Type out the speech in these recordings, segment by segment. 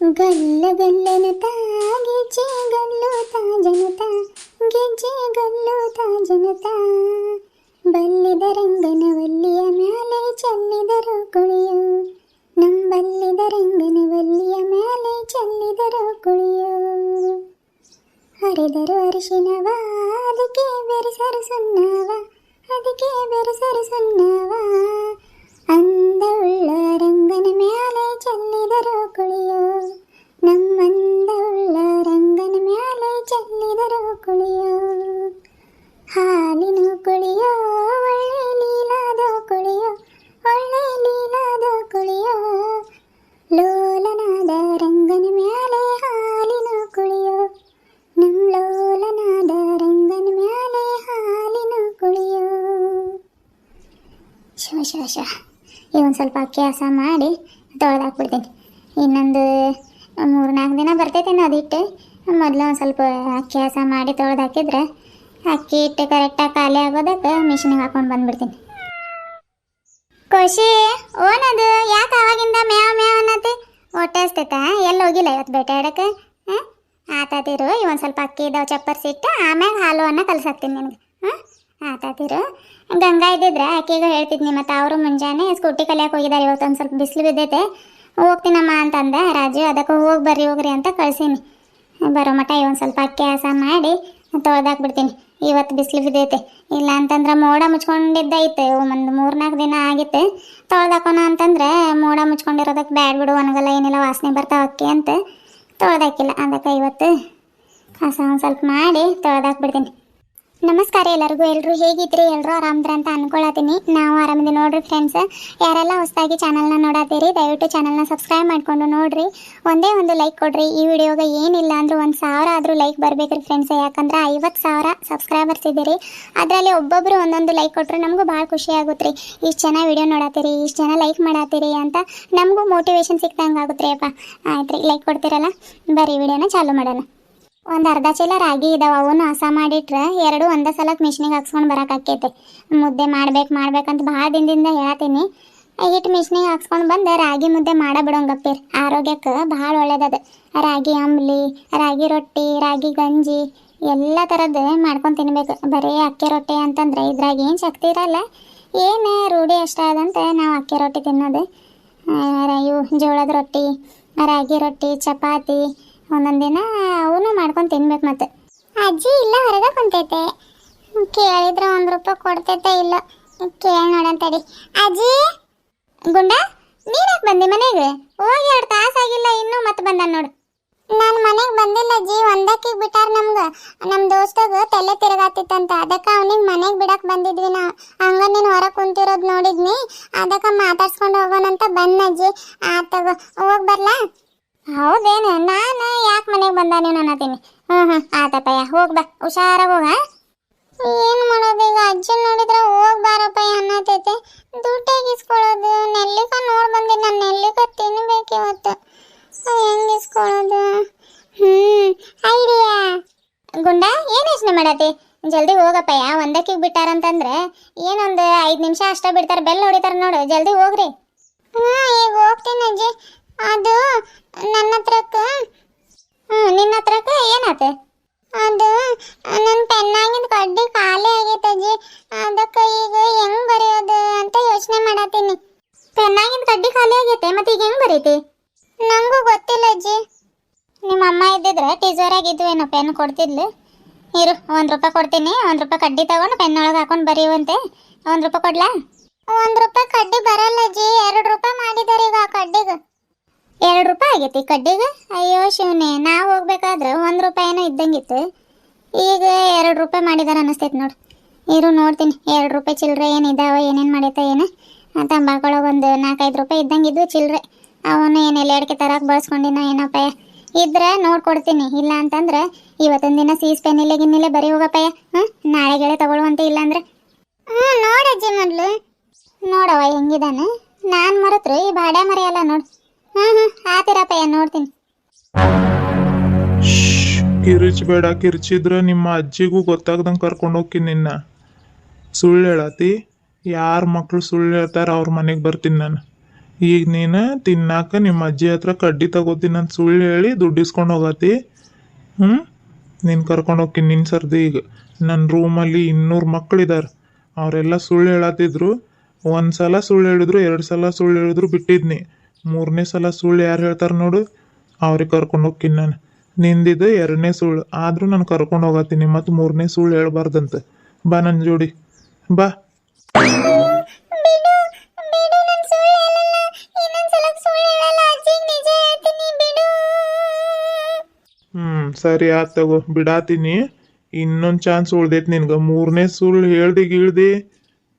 ಗಲ್ಲ ಗಲ್ಲನುತ ಗೆಜ್ಜೆ ತಾ ಜನತ ಗೆಜ್ಜೆ ಗಲ್ಲುತ ಜನತ. ಬಲ್ಲಿದ ರಂಗನ ವಲ್ಲಿಯ ಮ್ಯಾಲೆ ಚೆಲ್ಲಿದರು ಕುಳಿಯು, ನಂಬಲ್ಲಿದ ರಂಗನ ವಲ್ಲಿಯ ಮ್ಯಾಲೆ ಚೆಲ್ಲಿದರು ಕುಳಿಯು. ಹರಿದರು ಅರಿಶಿನವ, ಅದಕ್ಕೆ ಬೆರೆಸರು ಸುನ್ನವ, ಅದಕ್ಕೆ ಬೆರೆಸರು ಸುಣ್ಣವ ಅಂದವುಳ್ಳ ರಂಗನ ಮ್ಯಾಲೆ ಚೆಲ್ಲಿದರು ಕುಳಿಯೋ ನಮ್ಮಂದವುಳ್ಳ ರಂಗನ ಮ್ಯಾಲೆ ಚೆಲ್ಲಿದರು ಕುಳಿಯೋ ಹಾಲಿನ ಕುಳಿಯೋ ಒಳ್ಳೆ ಲೀಲಾದ ಕುಳಿಯೋ ಒಳ್ಳೆ ಲೀಲಾದ ಕುಳಿಯೋ ಲೋಲನಾದ ರಂಗನ ಮ್ಯಾಲೆ ಹಾಲಿನ ಕುಳಿಯೋ ನಮ್ ಲೋಲನಾದ ರಂಗನ ಮ್ಯಾಲೆ ಹಾಲಿನ ಕುಳಿಯೋ ಶಿವ ಶಿವ ಶಿವ ಈ ಒಂದು ಸ್ವಲ್ಪ ಅಕ್ಕಿ ಹಸ ಮಾಡಿ ತೊಳೆದಾಕ್ಬಿಡ್ತೀನಿ. ಇನ್ನೊಂದು ಮೂರು ನಾಲ್ಕು ದಿನ ಬರ್ತೈತೇನೋ ಅದಿಟ್ಟು. ಮೊದಲು ಒಂದು ಸ್ವಲ್ಪ ಅಕ್ಕಿ ಹಸ ಮಾಡಿ ತೊಳೆದು ಹಾಕಿದ್ರೆ ಅಕ್ಕಿ ಹಿಟ್ಟು ಕರೆಕ್ಟಾಗಿ ಖಾಲಿ ಆಗೋದಕ್ಕೆ ಮಿಷಿನಿಗೆ ಹಾಕೊಂಡು ಬಂದ್ಬಿಡ್ತೀನಿ. ಖುಷಿ, ಓನದು, ಯಾಕೆ ಅವಾಗಿಂದ ಮ್ಯಾವ್ ಮ್ಯಾವ್ ಅನ್ನತ್ತೆ? ಹೊಟ್ಟೆ ಹಸ್ತೈತ ಎಲ್ಲಿ ಹೋಗಿಲ್ಲ ಇವತ್ತು ಬೇಟೆ ಆಡಕ್ಕೆ? ಹಾಂ ಆತಾತಿರು ಇವೊಂದು ಸ್ವಲ್ಪ ಅಕ್ಕಿ ಇದಾವೆ ಚಪ್ಪರ್ಸಿಟ್ಟು ಆಮ್ಯಾಗ ಹಾಲು ಅನ್ನ ಕಲಸಾಕ್ತೀನಿ ನಿನಗೆ. ಆತಾತಿರು ಗಂಗಾ ಇದ್ದಿದ್ರೆ ಆಕೆಗೆ ಹೇಳ್ತಿದ್ನಿ, ಮತ್ತು ಅವರು ಮುಂಜಾನೆ ಸ್ಕೂಟಿ ಕಲಿಯಕ್ಕೆ ಹೋಗಿದ್ದಾರೆ ಇವತ್ತು ಒಂದು ಸ್ವಲ್ಪ ಬಿಸಿಲು ಬಿದ್ದೈತೆ. ಹೋಗ್ತೀನಮ್ಮ ಅಂತಂದೆ, ರಾಜು, ಅದಕ್ಕೆ ಹೋಗಿ ಬರ್ರಿ, ಹೋಗ್ರಿ ಅಂತ ಕಳಿಸೀನಿ. ಬರೋ ಮಠ ಇವೊಂದು ಸ್ವಲ್ಪ ಅಕ್ಕಿ ಹಸ ಮಾಡಿ ತೊಳ್ದಾಕ್ಬಿಡ್ತೀನಿ. ಇವತ್ತು ಬಿಸಿಲು ಬಿದ್ದೈತೆ. ಇಲ್ಲ ಅಂತಂದ್ರೆ ಮೋಡ ಮುಚ್ಕೊಂಡಿದ್ದೈತೆ ಒಂದು ಮೂರ್ನಾಲ್ಕು ದಿನ ಆಗಿತ್ತು. ತೊಳ್ದಾಕೋಣ ಅಂತಂದ್ರೆ ಮೋಡ ಮುಚ್ಕೊಂಡಿರೋದಕ್ಕೆ ಬ್ಯಾಡ್ ಬಿಡು, ಒಣಗಲ್ಲ, ಏನಿಲ್ಲ, ವಾಸನೆ ಬರ್ತಾವ ಅಕ್ಕಿ ಅಂತ ತೊಳ್ದಾಕಿಲ್ಲ. ಅದಕ್ಕೆ ಇವತ್ತು ಕಸ ಒಂದು ಸ್ವಲ್ಪ ಮಾಡಿ ತೊಳ್ದಾಕ್ಬಿಡ್ತೀನಿ. ನಮಸ್ಕಾರ ಎಲ್ಲರಿಗೂ. ಎಲ್ಲರೂ ಹೇಗಿದ್ರಿ? ಎಲ್ಲರೂ ಆರಾಮದ್ರ ಅಂತ ಅನ್ಕೊಳತೀನಿ. ನಾವು ಆರಾಮಿದೆ ನೋಡ್ರಿ ಫ್ರೆಂಡ್ಸ್ ಯಾರೆಲ್ಲ ಹೊಸದಾಗಿ ಚಾನಲ್ನ ನೋಡತ್ತೀರಿ ದಯವಿಟ್ಟು ಚಾನಲ್ನ ಸಬ್ಸ್ಕ್ರೈಬ್ ಮಾಡ್ಕೊಂಡು ನೋಡ್ರಿ. ಒಂದೇ ಒಂದು ಲೈಕ್ ಕೊಡ್ರಿ. ಈ ವಿಡಿಯೋಗೆ ಏನಿಲ್ಲ ಅಂದ್ರೆ ಒಂದು ಸಾವಿರ ಆದರೂ ಲೈಕ್ ಬರಬೇಕ್ರಿ ಫ್ರೆಂಡ್ಸ್ ಯಾಕಂದ್ರೆ ಐವತ್ತು ಸಾವಿರ ಸಬ್ಸ್ಕ್ರೈಬರ್ಸ್ ಇದ್ದೀರಿ. ಅದರಲ್ಲಿ ಒಬ್ಬೊಬ್ಬರು ಒಂದೊಂದು ಲೈಕ್ ಕೊಟ್ಟರೆ ನಮಗೂ ಭಾಳ ಖುಷಿ ಆಗುತ್ತೆ ಇಷ್ಟು ಜನ ವಿಡಿಯೋ ನೋಡತ್ತೀರಿ ಇಷ್ಟು ಜನ ಲೈಕ್ ಮಾಡತ್ತೀರಿ ಅಂತ ನಮಗೂ ಮೋಟಿವೇಶನ್ ಸಿಕ್ತಂಗೆ ಆಗುತ್ತೆ ಅಪ್ಪ. ಆಯ್ತು ರೀ ಲೈಕ್ ಕೊಡ್ತೀರಲ್ಲ? ಬರೀ ವಿಡಿಯೋನ ಚಾಲೂ ಮಾಡೋಣ. ಒಂದು ಅರ್ಧ ಚೀಲ ರಾಗಿ ಇದಾವ ಅವನು ಹಸ ಮಾಡಿಟ್ರೆ ಎರಡು ಒಂದೇ ಸಲಕ್ಕೆ ಮಿಷಿನಿಗೆ ಹಾಕ್ಸ್ಕೊಂಡು ಬರೋಕ್ಕಾಕೈತೆ ಮುದ್ದೆ ಮಾಡ್ಬೇಕು, ಮಾಡ್ಬೇಕಂತ ಭಾಳ ದಿನದಿಂದ ಹೇಳ್ತೀನಿ. ಹಿಟ್ಟು ಮಿಷಿನಿಗೆ ಹಾಕ್ಸ್ಕೊಂಡು ಬಂದು ರಾಗಿ ಮುದ್ದೆ ಮಾಡ ಬಿಡೋಂಗಪ್ಪಿರ್ ಆರೋಗ್ಯಕ್ಕೆ ಭಾಳ ಒಳ್ಳೇದದ. ರಾಗಿ ಅಂಬ್ಲಿ, ರಾಗಿ ರೊಟ್ಟಿ, ರಾಗಿ ಗಂಜಿ, ಎಲ್ಲ ಥರದ್ದು ಮಾಡ್ಕೊಂಡು ತಿನ್ಬೇಕು. ಬರೀ ಅಕ್ಕಿ ರೊಟ್ಟಿ ಅಂತಂದ್ರೆ ಇದ್ರಾಗ ಏನು ಶಕ್ತಿ ಇರಲ್ಲ. ಏನು ರೂಢಿ ಅಷ್ಟ ಅದಂತೆ ನಾವು ಅಕ್ಕಿ ರೊಟ್ಟಿ ತಿನ್ನೋದು. ಇವು ಜೋಳದ ರೊಟ್ಟಿ, ರಾಗಿ ರೊಟ್ಟಿ, ಚಪಾತಿ ಒಂದೊಂದು ದಿನ ಅವನು ಮಾಡ್ಕೊಂಡು ತಿನ್ಬೇಕು ಮತ್ತೆ. ಅಜ್ಜಿ ಇಲ್ಲ, ಹೊರಗೆ ಕುಂತೈತೆ. ಕೇಳಿದ್ರೆ ಒಂದು ರೂಪಾಯಿ ಕೊಡ್ತೈತೆ ಇಲ್ಲ, ಕೇಳಿ ನೋಡಂತಡಿ ಅಜ್ಜಿ! ಗುಂಡ ನೀನ್ಯಾಕೆ ಬಂದೆ ಮನೆಗೆ? ಹೋಗಿ ಎರಡು ತಾಸಾಗಿಲ್ಲ ಇನ್ನೂ ಮತ್ತೆ ಬಂದ ನೋಡು. ನಾನು ಮನೆಗೆ ಬಂದಿಲ್ಲ ಅಜ್ಜಿ ಒಂದಕ್ಕೆ ಬಿಟ್ಟಾರ ನಮ್ಗೆ. ನಮ್ಮ ದೋಸ್ತಗ ತಲೆ ತಿರುಗಾತಿತ್ತಂತ, ಅದಕ್ಕೆ ಅವನಿಗೆ ಮನೆಗೆ ಬಿಡಕ್ಕೆ ಬಂದಿದ್ವಿ ನಾ ಹಂಗ ನೀನು ಹೊರಗೆ ಕುಂತಿರೋದು ನೋಡಿದ್ನಿ. ಅದಕ್ಕೆ ಮಾತಾಡ್ಸ್ಕೊಂಡು ಹೋಗೋಣಂತ ಬಂದಜ್ಜಿ ಆತಗ ಹೋಗಿ ಬರ್ಲಾ? ಹೌದೇನು? ನಾನು ಯಾಕೆ ಮನೆಗೆ ಬಂದ ನೀವು ಅನ್ನತೀನಿ ಹ್ಞೂ ಹ್ಞೂ ಆತಪ್ಪಯ್ಯ ಹೋಗ್ ಬಾ. ಹೋಗ ಏನು ಮಾಡೋದು ಈಗ? ಅಜ್ಜಿ ನೋಡಿದ್ರೆ ಹೋಗ್ ಬಾರಪ್ಪಯ್ಯ ಅನ್ನತೈತೆ. ದುಡ್ಡು ಇಸ್ಕೊಳ್ಳೋದು ನೆಲ್ಲಿಕ ನೋಡಿ ಬಂದಿ ನಾನು ನೆಲ್ಲಿಕ ತಿನ್ಬೇಕು ಇವತ್ತು. ಹೆಂಗೆ ಇಸ್ಕೊಳ್ಳೋದು ಹ್ಞೂ ಐಡಿಯಾ? ಗುಂಡ, ಏನು ಯೋಚನೆ ಮಾಡತಿ ಜಲ್ದಿ ಹೋಗಪ್ಪಯ್ಯ. ಒಂದಕ್ಕೆ ಬಿಟ್ಟಾರಂತಂದ್ರೆ ಏನೊಂದು ಐದು ನಿಮಿಷ ಅಷ್ಟೇ ಬಿಡ್ತಾರೆ. ಬೆಲ್ ಹೊಡಿತಾರೆ ನೋಡು. ಜಲ್ದಿ ಹೋಗ್ರಿ. ಹ್ಞೂ ಈಗ ಹೋಗ್ತೀನಿ ಅಜ್ಜಿ. ಅದು ನನ್ನ ಹತ್ರಕ್ಕೆ ಹ್ಞೂ ನಿನ್ನ ಹತ್ರಕ್ಕೆ ಏನಾತ? ಅದು ನನ್ನ ಪೆನ್ನಾಗಿದ್ದು ಕಡ್ಡಿ ಖಾಲಿ ಆಗೈತೆ ಅಜ್ಜಿ. ಅದಕ್ಕೆ ಈಗ ಹೆಂಗ್ ಬರೆಯೋದು ಅಂತ ಯೋಚನೆ ಮಾಡತ್ತೀನಿ. ಪೆನ್ನಾಗಿದ್ದು ಕಡ್ಡಿ ಖಾಲಿ ಆಗೈತೆ, ಮತ್ತೆ ಈಗ ಹೆಂಗ್ ಬರೀತಿ? ನಂಗೂ ಗೊತ್ತಿಲ್ಲ ಅಜ್ಜಿ. ನಿಮ್ಮ ಅಮ್ಮ ಇದ್ದಿದ್ರೆ ಟೀಚರಾಗಿದ್ದು ಏನೋ ಪೆನ್ ಕೊಡ್ತಿದ್ಲು. ಇರು, ಒಂದು ರೂಪಾಯಿ ಕೊಡ್ತೀನಿ. ಒಂದು ರೂಪಾಯಿ ಕಡ್ಡಿ ತಗೊಂಡು ಪೆನ್ ಒಳಗೆ ಹಾಕೊಂಡು ಬರೆಯುವಂತೆ ಒಂದು ರೂಪಾಯಿ ಕೊಡ್ಲಾ? ಒಂದು ರೂಪಾಯಿ ಕಡ್ಡಿ ಬರಲ್ಲ ಅಜ್ಜಿ. ಎರಡು ರೂಪಾಯಿ ಮಾಡಿದಾರೆ ಈಗ ಆ ಕಡ್ಡಿಗೆ. ಎರಡು ರೂಪಾಯಿ ಆಗೈತಿ ಕಡ್ಡಿಗೆ? ಅಯ್ಯೋ ಶಿವನೇ, ನಾವು ಹೋಗ್ಬೇಕಾದ್ರೆ ಒಂದು ರೂಪಾಯಿನೂ ಇದ್ದಂಗಿತ್ತು. ಈಗ ಎರಡು ರೂಪಾಯಿ ಮಾಡಿದಾರೆ ಅನ್ನಿಸ್ತೈತೆ ನೋಡು. ಇರು, ನೋಡ್ತೀನಿ. ಎರಡು ರೂಪಾಯಿ ಚಿಲ್ಲರೆ ಏನು ಇದಾವ, ಏನೇನು ಮಾಡೈತೆ, ಏನು? ತಂಬಾಕೊಳಗೆ ಒಂದು ನಾಲ್ಕೈದು ರೂಪಾಯಿ ಇದ್ದಂಗಿದ್ದು ಚಿಲ್ಲರೆ. ಅವನು ಏನು ಎಲೆ ಅಡಿಕೆ ತರಕ್ಕೆ ಬಳಸ್ಕೊಂಡಿನ ಏನಪ್ಪ ಇದ್ರೆ ನೋಡ್ಕೊಡ್ತೀನಿ. ಇಲ್ಲ ಅಂತಂದ್ರೆ ಇವತ್ತೊಂದು ದಿನ ಸೀಸ್ ಪೆನ್ನಿಲೆ ಗಿನ್ನಿಲೆ ಬರೀ ಹೋಗಪ್ಪಯ್ಯ. ಹ್ಞೂ ನಾಳೆ ಗೆಳೆ ತಗೊಳ್ಳುವಂತೆ ಇಲ್ಲ ಅಂದ್ರೆ? ಹ್ಞೂ ನೋಡಜ್ಜಿ ಮೊದಲು. ನೋಡವ ಹೆಂಗಿದಾನೆ. ನಾನು ಮರೆತ್ರು ಈ ಬಾಡ್ಯ ಮರೆಯಲ್ಲ ನೋಡು. ಹ್ಞೂ ಬೇಡ ಆತಿರಪ್ಪಯ್ಯ ನೋಡ್ತೀನಿ ನಿಮ್ಮ ಅಜ್ಜಿಗೂ ಗೊತ್ತಾಗ್ದಂಗೆ ಕರ್ಕೊಂಡು ಹೋಗ್ತೀನಿ ನಿನ್ನ. ಸುಳ್ಳು ಹೇಳತಿ ಯಾರ ಮಕ್ಳು ಸುಳ್ಳು ಹೇಳ್ತಾರ ಅವ್ರ ಮನೆಗೆ ಬರ್ತೀನಿ ನಾನು. ಈಗ ನೀನು ತಿನ್ನಾಕ ನಿಮ್ಮ ಅಜ್ಜಿ ಹತ್ರ ಕಡ್ಡಿ ತಗೋತೀನಿ ಅಂತ ಸುಳ್ಳು ಹೇಳಿ ದುಡ್ಡು ಇಸ್ಕೊಂಡು ಹೋಗತಿ ಹ್ಞೂ ನೀನು ಕರ್ಕೊಂಡು ಹೋಗ್ತೀನಿ ನಿನ್ನ ಸರ್ದಿ ಈಗ. ನನ್ನ ರೂಮಲ್ಲಿ ಇನ್ನೂರು ಮಕ್ಕಳಿದ್ದಾರೆ ಅವರೆಲ್ಲ ಸುಳ್ಳು ಹೇಳತ್ತಿದ್ರು. ಒಂದು ಸಲ ಸುಳ್ಳು ಹೇಳಿದ್ರು, ಎರಡು ಸಲ ಸುಳ್ಳು ಹೇಳಿದ್ರು ಬಿಟ್ಟಿದ್ನಿ. ಮೂರನೇ ಸಲ ಸುಳ್ಳು ಯಾರು ಹೇಳ್ತಾರೆ ನೋಡು? ಅವ್ರಿಗೆ ಕರ್ಕೊಂಡು ಹೋಗ್ತೀನಿ ನಾನು. ನಿಂದಿದ್ದು ಎರಡನೇ ಸುಳ್ಳು. ಆದರೂ ನಾನು ಕರ್ಕೊಂಡು ಹೋಗತ್ತೀನಿ ಮತ್ತು ಮೂರನೇ ಸುಳ್ಳು ಹೇಳ್ಬಾರ್ದಂತೆ. ಬಾ ನನ್ನ ಜೋಡಿ. ಬಾ. ಹ್ಞೂ ಸರಿ ಆಯ್ತು ತಗೋ. ಬಿಡಾತೀನಿ. ಇನ್ನೊಂದು ಚಾನ್ಸ್ ಉಳ್ದೈತಿ ನಿನ್ಗೆ. ಮೂರನೇ ಸುಳ್ಳು ಹೇಳ್ದಿ ಗೀಳ್ದಿ.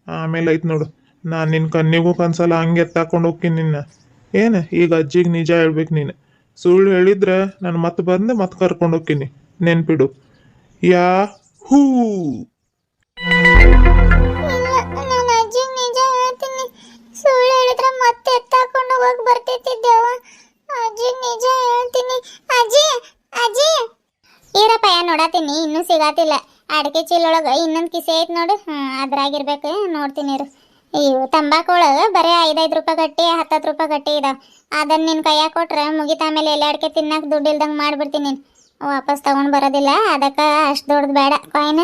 ಆಮೇಲೆ ಐತೆ ನೋಡು. ನಾನು ನಿನ್ನ ಕಣ್ಣಿಗೂ ಕನ್ಸಲ್ಲ ಹಂಗೆ ಎತ್ತಾಕೊಂಡು ಹೋಗ್ತೀನಿ ನಿನ್ನ. ಏನು? ಈಗ ಅಜ್ಜಿಗೆ ನಿಜ ಹೇಳ್ಬೇಕು ನೀನು. ಸುಳ್ಳು ಹೇಳಿದ್ರೆ ನಾನು ಮತ್ತೆ ಬಂದು ಮತ್ತೆ ಕರ್ಕೊಂಡು ಹೋಗ್ತೀನಿ. ನೆನ್ಪಿಡು. ಯಾ ಹೂ. ನೋಡತ್ತೀನಿ? ಇನ್ನೂ ಸಿಗಾತಿಲ್ಲ ಅಡಿಕೆ ಚೀಲೊಳಗೆ ಇನ್ನೊಂದು ಕಿಸೆ ಐತೆ ನೋಡು. ಹ್ಞೂ ಅದ್ರಾಗಿರ್ಬೇಕು ನೋಡ್ತೀನಿ ಇರು. ಇವು ತಂಬಾಕು ಒಳಗೆ ಬರೀ ಐದೈದು ರೂಪಾಯಿ ಗಟ್ಟಿ ಹತ್ತತ್ತು ರೂಪಾಯಿ ಗಟ್ಟಿ ಇದಾವೆ. ಅದನ್ನ ನಿನ್ನ ಕೈಯಾಗ ಕೊಟ್ರೆ ಮುಗಿತ ಆಮೇಲೆ ಎಲ್ಲ ಅಡಿಕೆ ತಿನ್ನಕ್ಕೆ ದುಡ್ಡು ಇಲ್ದಂಗೆ ಮಾಡ್ಬಿಡ್ತೀನಿ ನೀನು. ವಾಪಸ್ ತಗೊಂಡು ಬರೋದಿಲ್ಲ, ಅದಕ್ಕೆ ಅಷ್ಟು ದೊಡ್ಡದು ಬೇಡ. ಕಾಯಿನ್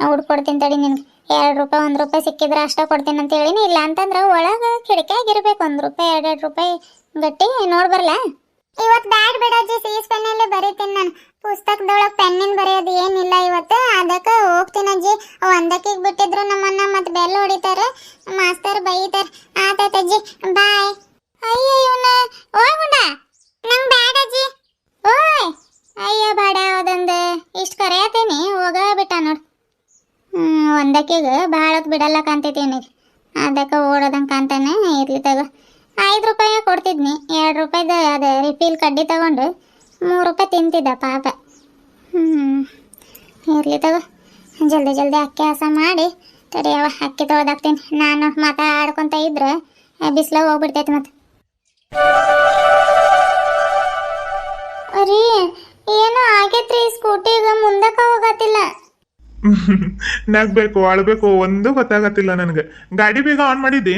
ಹುಡ್ಕೊಡ್ತೀನಿ ತಡಿ ನಿನ್ಗೆ. ಎರಡು ರೂಪಾಯಿ, ಒಂದು ರೂಪಾಯಿ ಸಿಕ್ಕಿದ್ರೆ ಅಷ್ಟೇ ಕೊಡ್ತೀನಿ ಅಂತ ಹೇಳಿನಿ. ಇಲ್ಲ ಅಂತಂದ್ರೆ ಒಳಗೆ ಕಿಟಕಿಯಾಗಿರ್ಬೇಕು ಒಂದು ರೂಪಾಯಿ ಎರಡು ಎರಡು ರೂಪಾಯಿ ಗಟ್ಟಿ ನೋಡಿ ಬರಲ್ಲ ಇವತ್ತು ಬ್ಯಾಡ್ ಅಜ್ಜಿ, ಸೀಸ್ ಪೆನ್ನಲ್ಲೇ ಬರೀತೀನಿ ನಾನು. ಪುಸ್ತಕದೊಳಗೆ ಪೆನ್ನಿನ ಬರೆಯೋದು ಏನಿಲ್ಲ ಇವತ್ತು. ಅದಕ್ಕೆ ಹೋಗ್ತೀನಿ ಅಜ್ಜಿ. ಒಂದಕ್ಕಿಗೆ ಬಿಟ್ಟಿದ್ರು ನಮ್ಮನ್ನ, ಮತ್ತೆ ಬೆಲ್ ಹೊಡಿತಾರೆ. ಮಾಸ್ತರ್ ಬೈತಾರೆ. ಆತಾಯ್ತು ಅಜ್ಜಿ. ಬಾಯ್. ಅಯ್ಯೋ ಇವನ ನಂಗೆ ಅಜ್ಜಿ. ಅಯ್ಯೋ, ಬೇಡ ಅದೊಂದು. ಇಷ್ಟು ಕರೆಯತ್ತೀನಿ ಹೋಗ ಬಿಟ್ಟ ನೋಡಿ. ಹ್ಞೂ ಒಂದಕ್ಕಿಗೆ ಭಾಳ ಬಿಡಲ್ಲ ಕಾಣ್ತೈತಿ ಅದಕ್ಕೆ ಓಡೋದಂಗೆ ಕಾಣ್ತಾನೆ. ಇರ್ಲಿ ತಗೋ. ಐದು ರೂಪಾಯಿ ಕೊಡ್ತಿದ್ನಿ. ಎರಡು ರೂಪಾಯಿದು ಅದೇ ರಿಫಿಲ್ ಕಡ್ಡಿ ತಗೊಂಡು ಮೂರು ರೂಪಾಯಿ ತಿಂತಿದ್ದ ಪಾಪ. ಹ್ಞೂ ಇರಲಿ ತಗೋ. ಜಲ್ದಿ ಜಲ್ದಿ ಅಕ್ಕಿ ಹಸ ಮಾಡಿ ತಡಿಯವ ಅಕ್ಕಿ ತೊಳ್ದಾಕ್ತೀನಿ ನಾನು ಮಾತಾಡ್ಕೊತ ಇದ್ರೆ ಬಿಸಿಲ ಹೋಗ್ಬಿಡ್ತೈತಿ ಮತ್ತೆ. ಅರಿ, ಏನೋ ಆಗೈತ್ರಿ ಸ್ಕೂಟಿಗೆ ಮುಂದಕ್ಕೆ ಹೋಗತ್ತಿಲ್ಲ. ನಗ್ಬೇಕು, ಅಳ್ಬೇಕು, ಒಂದು ಗೊತ್ತಾಗತ್ತಿಲ್ಲ ನನಗೆ. ಗಾಡಿ ಬೇಗ ಆನ್ ಮಾಡಿದ್ದಿ?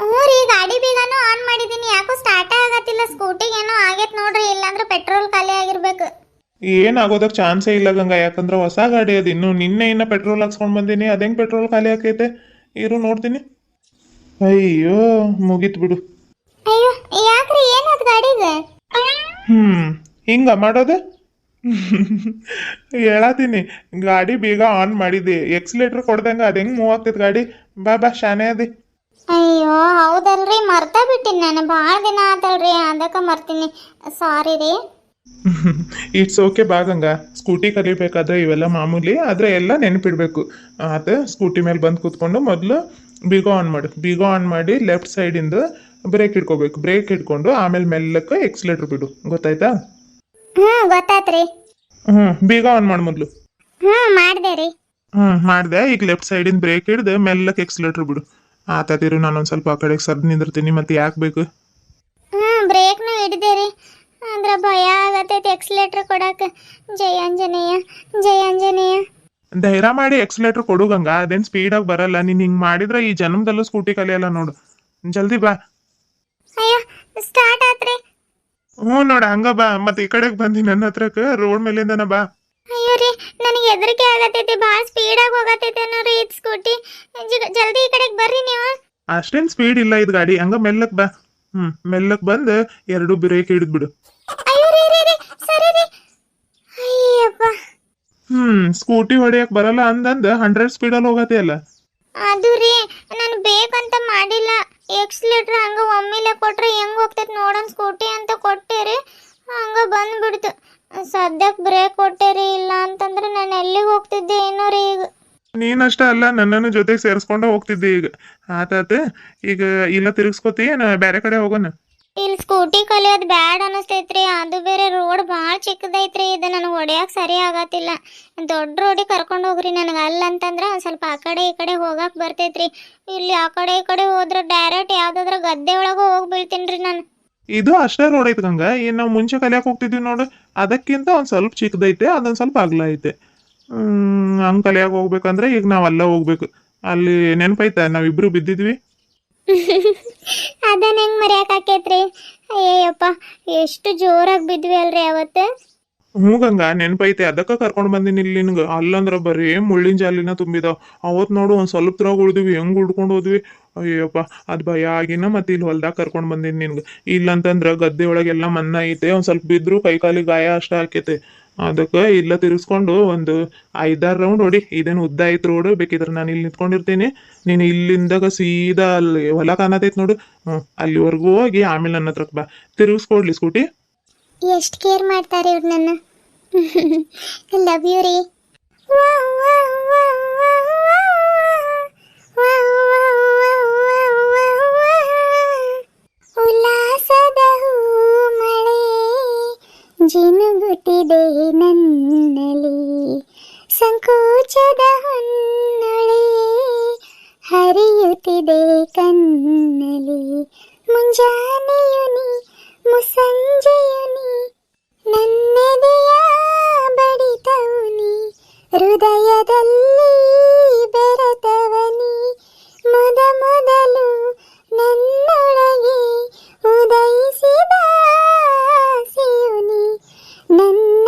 ಹ್ಞೂ ರೀ ಗಾಡಿ ಬೀಗನೂ ಆನ್ ಮಾಡಿದ್ದೀನಿ ಯಾಕೋ ಸ್ಟಾರ್ಟೇ ಆಗತ್ತಿಲ್ಲ. ಸ್ಕೂಟಿಗೆ ಏನೋ ಆಗೈತೆ ನೋಡ್ರಿ. ಇಲ್ಲಾಂದ್ರೆ ಪೆಟ್ರೋಲ್ ಖಾಲಿ ಆಗಿರ್ಬೇಕು. ಏನಾಗೋದಕ್ಕೆ ಚಾನ್ಸೇ ಇಲ್ಲ ಗಂಗಾ. ಯಾಕಂದ್ರೆ ಹೊಸ ಗಾಡಿ ಅದು. ಇನ್ನು ನಿನ್ನೆ ಇನ್ನ ಪೆಟ್ರೋಲ್ ಹಾಕ್ಸ್ಕೊಂಡು ಬಂದೀನಿ. ಅದೇಂಗೆ ಪೆಟ್ರೋಲ್ ಖಾಲಿ ಆಕೈತೆ? ಇರು ನೋಡ್ತೀನಿ. ಅಯ್ಯೋ ಮುಗೀತು ಬಿಡು. ಅಯ್ಯೋ ಯಾಕ್ರಿ? ಏನಾದ್ ಗಾಡಿಗೆ? ಹ್ಮ್ ಹಿಂಗ ಮಾಡೋದು? ಹೇಳತ್ತೀನಿ. ಗಾಡಿ ಬೇಗ ಆನ್ ಮಾಡಿದೆ. ಎಕ್ಸಿಲೇಟರ್ ಕೊಡ್ದಂಗ ಅದೆಂಗ್ ಮೂವ್ ಆಗ್ತೈತೆ ಗಾಡಿ? ಬಾ ಬಾ ಶಾನೆ ಅದಿ. ಅಯ್ಯೋ ಹೌದಲ್ರಿ ಮರ್ತ ಬಿಟ್ಟಿನಿ ನಾನು. ಭಾಳ ದಿನ ಆತಲ್ರಿ ಅದಕ್ಕೆ ಮರ್ತೀನಿ. ಸಾರಿ ರೀ. ಇಟ್ಸ್ ಓಕೆ ಬಾಗಂಗ ಸ್ಕೂಟಿ ಕಲಿಬೇಕಾದ್ರೆ ಇವೆಲ್ಲ ಮಾಮೂಲಿ ಆದ್ರೆ ಎಲ್ಲ ನೆನಪಿಡ್ಬೇಕು. ಆತ ಸ್ಕೂಟಿ ಮೇಲೆ ಬಂದು ಕೂತ್ಕೊಂಡು ಮೊದಲು ಬೀಗ ಆನ್ ಮಾಡು. ಬೀಗ ಆನ್ ಮಾಡಿ ಲೆಫ್ಟ್ ಸೈಡಿಂದ ಬ್ರೇಕ್ ಹಿಡ್ಕೋಬೇಕು. ಬ್ರೇಕ್ ಹಿಡ್ಕೊಂಡು ಆಮೇಲೆ ಮೆಲ್ಲಕ್ಕೆ ಎಕ್ಸಿಲೇಟರ್ ಬಿಡು. ಗೊತ್ತಾಯ್ತಾ? ಹ್ಞೂ ಗೊತ್ತಾತ್ರಿ. ಹ್ಞೂ ಬೀಗ ಆನ್ ಮಾಡು ಮೊದಲು. ಹ್ಞೂ ಮಾಡಿದೆ ರೀ. ಹ್ಞೂ ಮಾಡಿದೆ. ಈಗ ಲೆಫ್ಟ್ ಸೈಡಿಂದ ಬ್ರೇಕ್ ಹಿಡ್ದು ಮೆಲ್ಲಕ್ಕೆ ಎಕ್ಸಿಲೇಟರ್ ಬಿಡು. ಆತಾತಿರು ನಾನೊಂದು ಸ್ವಲ್ಪ ಆ ಕಡೆಗೆ ಸರ್ದು ನಿಂದಿರ್ತೀನಿ. ಮತ್ತೆ ಯಾಕೆ ಬೇಕು? ಹ್ಞೂ ಬ್ರೇಕ್ನ ರೀ. ಅಂದ್ರೆ ಭಯ ಆಗತೈತಿ ಎಕ್ಸ್ಲೇಟ್ರ್ ಕೊಡಕ್ಕೆ ಜಯ ಆಂಜನೇಯ ಜಯ ಆಂಜನೇಯ. ಧೈರ್ಯ ಮಾಡಿ ಎಕ್ಸಿಲೇಟರ್ ಕೊಡು ಗಂಗಾ. ಅದೇನು ಸ್ಪೀಡಾಗಿ ಬರಲ್ಲ. ನೀನು ಹಿಂಗೆ ಮಾಡಿದ್ರೆ ಈ ಜನ್ಮದಲ್ಲೂ ಸ್ಕೂಟಿ ಕಲಿಯಲ್ಲ ನೋಡು. ಜಲ್ದಿ ಬಾ. ಅಯ್ಯೋ ಸ್ಟಾರ್ಟ್ ಆತ್ರಿ. ಹ್ಞೂ ನೋಡ ಹಂಗ ಬಾ. ಮತ್ತೆ ಈ ಕಡೆಗೆ ಬಂದಿ ನನ್ನ ಹತ್ರಕ್ಕೆ ರೋಡ್ ಮೇಲಿಂದನ ಬಾ. ಅಯ್ಯೋ ರೀ ನನಗೆ ಹೆದರಿಕೆ ಆಗತೈತಿ ಭಾಳ ಸ್ಪೀಡಾಗಿ ಹೋಗತೈತೆ ರೀ ಇದು ಸ್ಕೂಟಿ ಜಲ್ದಿ ಈ ಕಡೆಗೆ ಬರ್ರಿ ನೀವು. ಅಷ್ಟೇನು ಸ್ಪೀಡ್ ಇಲ್ಲ ಇದು ಗಾಡಿ ಹಂಗ ಮೆಲ್ಲಕ್ ಬಾ. ಹ್ಮ್ ಮೆಲ್ಲಕ್ ಬಂದು ಎರಡು ಬ್ರೇಕ್ ರೀ ಅಯ್ಯಪ್ಪ. ಹ್ಮ್ ಸ್ಕೂಟಿ ಹೊಡಿಯಕ್ ಬರಲ್ಲ ಅಂದಂದ ಹಂಡ್ರೆಡ್ ಸ್ಪೀಡಲ್ಲಿ ಹೋಗತ್ತೆ ಅಲ್ಲ. ಅದು ರೀ ನಾನು ಬೇಕಂತ ಮಾಡಿಲ್ಲ. ಎಕ್ಸ್ಲೇಟ್ರ್ ಹಂಗ ಒಮ್ಮೆಲೆ ಕೊಟ್ರೆ ಹೆಂಗ್ ಹೋಗ್ತೈತೆ ನೋಡೋಣ ಸ್ಕೂಟಿ ಅಂತ ಕೊಟ್ಟೆ ರೀ. ಹಂಗ ಬಂದ್ಬಿಡ್ತು. ಸದ್ಯಕ್ಕೆ ಬ್ರೇಕ್ ಕೊಟ್ಟೇರಿ ಇಲ್ಲ ಅಂತಂದ್ರೆ ನಾನು ಎಲ್ಲಿಗೆ ಹೋಗ್ತಿದ್ದೆ ಏನೋ ರೀ ಈಗ. ನೀನಷ್ಟ ಅಲ್ಲ ನನ್ನನ್ನು ಜೊತೆಗೆ ಸೇರಿಸ್ಕೊಂಡು ಹೋಗ್ತಿದ್ದೆ ಈಗ. ಆತಾತ ಈಗ ಇಲ್ಲ ತಿರುಗಿಸ್ಕೊತಿ ನಾ ಬೇರೆ ಕಡೆ ಹೋಗೋಣ. ಇಲ್ಲಿ ಸ್ಕೂಟಿ ಕಲಿಯೋದು ಬ್ಯಾಡ್ ಅನಿಸ್ತೈತ್ರಿ ಅದು ಬೇರೆ ರೋಡ್ ಭಾಳ ಚಿಕ್ಕದೈತ್ರಿ ಇದು ನನಗೆ ಹೊಡ್ಯಾಕ ಸರಿ ಆಗತ್ತಿಲ್ಲ. ದೊಡ್ಡ ರೋಡಿಗೆ ಕರ್ಕೊಂಡು ಹೋಗ್ರಿ ನನಗೆ ಅಲ್ಲ ಅಂತಂದ್ರೆ ಒಂದು ಸ್ವಲ್ಪ ಆ ಕಡೆ ಈ ಕಡೆ ಹೋಗಕ್ಕೆ ಬರ್ತೈತ್ರಿ. ಇಲ್ಲಿ ಆ ಕಡೆ ಈ ಕಡೆ ಹೋದ್ರೆ ಡೈರೆಕ್ಟ್ ಯಾವ್ದಾದ್ರ ಗದ್ದೆ ಒಳಗೆ ಹೋಗಿ ಬೀಳ್ತೀನಿ ರೀ ನಾನು. ಇದು ಅಷ್ಟೇ ರೋಡ್ ಐತೆ ಗಂಗ ಏನು ನಾವು ಮುಂಚೆ ಕಲಿಯಕ್ಕೆ ಹೋಗ್ತಿದ್ವಿ ನೋಡು. ಅದಕ್ಕಿಂತ ಒಂದು ಸ್ವಲ್ಪ ಚಿಕ್ಕದೈತೆ ಅದೊಂದು ಸ್ವಲ್ಪ ಅಗಲ ಐತೆ. ಹ್ಮ್ ಕಲಿಯಾಗ ಹೋಗ್ಬೇಕಂದ್ರೆ ಈಗ ನಾವು ಅಲ್ಲೇ ಹೋಗ್ಬೇಕು. ಅಲ್ಲಿ ನೆನಪೈತ, ನಾವಿಬ್ರು ಬಿದ್ದಿದ್ವಿ? ಅದನ್ನ ಹೆಂಗ್ ಮರೆಯಕ್ ಆಕೇತ್ರಿ ಅಯ್ಯಪ್ಪ ಎಷ್ಟು ಜೋರಾಗಿ ಬಿದ್ವಿ ಅಲ್ರಿ ಅವತ್ತು? ಹ್ಞೂ ನೆನಪೈತೆ. ಅದಕ್ಕೆ ಕರ್ಕೊಂಡು ಬಂದಿನಿ ಇಲ್ಲಿ ನಿನ್ಗೆ. ಅಲ್ಲಂದ್ರ ಬರೀ ಮುಳ್ಳಿನ ಜಾಲಿನ ತುಂಬಿದಾವ. ಅವತ್ತು ನೋಡು ಒಂದು ಸ್ವಲ್ಪ ತ್ರಾಗ ಉಳಿದ್ವಿ. ಹೆಂಗ್ ಉಡ್ಕೊಂಡು ಹೋದ್ವಿ? ಅಯ್ಯಪ್ಪ, ಅದು ಭಯ ಆಗಿನ ಮತ್ತೆ ಇಲ್ಲಿ ಹೊಲ್ದಾಗ ಕರ್ಕೊಂಡು ಬಂದೀನಿ ನಿನ್ಗೆ. ಇಲ್ಲಂತಂದ್ರ ಗದ್ದೆ ಒಳಗೆಲ್ಲ ಮಣ್ಣ ಐತೆ. ಒಂದು ಸ್ವಲ್ಪ ಬಿದ್ರು ಕೈ ಕಾಲಿಗೆ ಗಾಯ ಅಷ್ಟ ಆಕೈತೆ. ಅದಕ್ಕೆ ಇಲ್ಲ ತಿರ್ಸ್ಕೊಂಡು ಒಂದು ಐದಾರು ರೌಂಡ್ ಹೊಡಿ. ಇದೇನು ಉದ್ದ ಐತೆ ರೋಡ್. ಬೇಕಿದ್ರೆ ನಾನು ಇಲ್ಲಿ ನಿಂತ್ಕೊಂಡಿರ್ತೀನಿ. ನೀನು ಇಲ್ಲಿಂದಾಗ ಸೀದಾ ಅಲ್ಲಿ ಹೊಲ ಕಾಣತೈತೆ ನೋಡು. ಹ್ಞೂ ಅಲ್ಲಿವರೆಗೂ ಹೋಗಿ ಆಮೇಲೆ ನನ್ನ ಹತ್ರಕ್ಕೆ ಬಾ. ತಿರ್ಗಿಸ್ಕೊಡ್ಲಿ ಸ್ಕೂಟಿ. ಎಷ್ಟು ಕೇರ್ ಮಾಡ್ತಾರೆ ಇವ್ರು ನನ್ನ? ಲವ್ ಯು ರೀ ಉಲ್ಲಾಸದ ಮಳೆ ಜಿನುಗುತ್ತಿದೆ ನನ್ನಲ್ಲಿ ಸಂಕೋಚದ ಹೊನ್ನಳೆ ಹರಿಯುತ್ತಿದೆ ಮಿಡಿತವನಿ ಹೃದಯದಲ್ಲಿ ಬೆರೆತವನಿ ಮೊದ ಮೊದಲು ನನ್ನೊಳಗೆ ಉದಯಿಸಿದ ಸಿಯುನಿ ನನ್ನ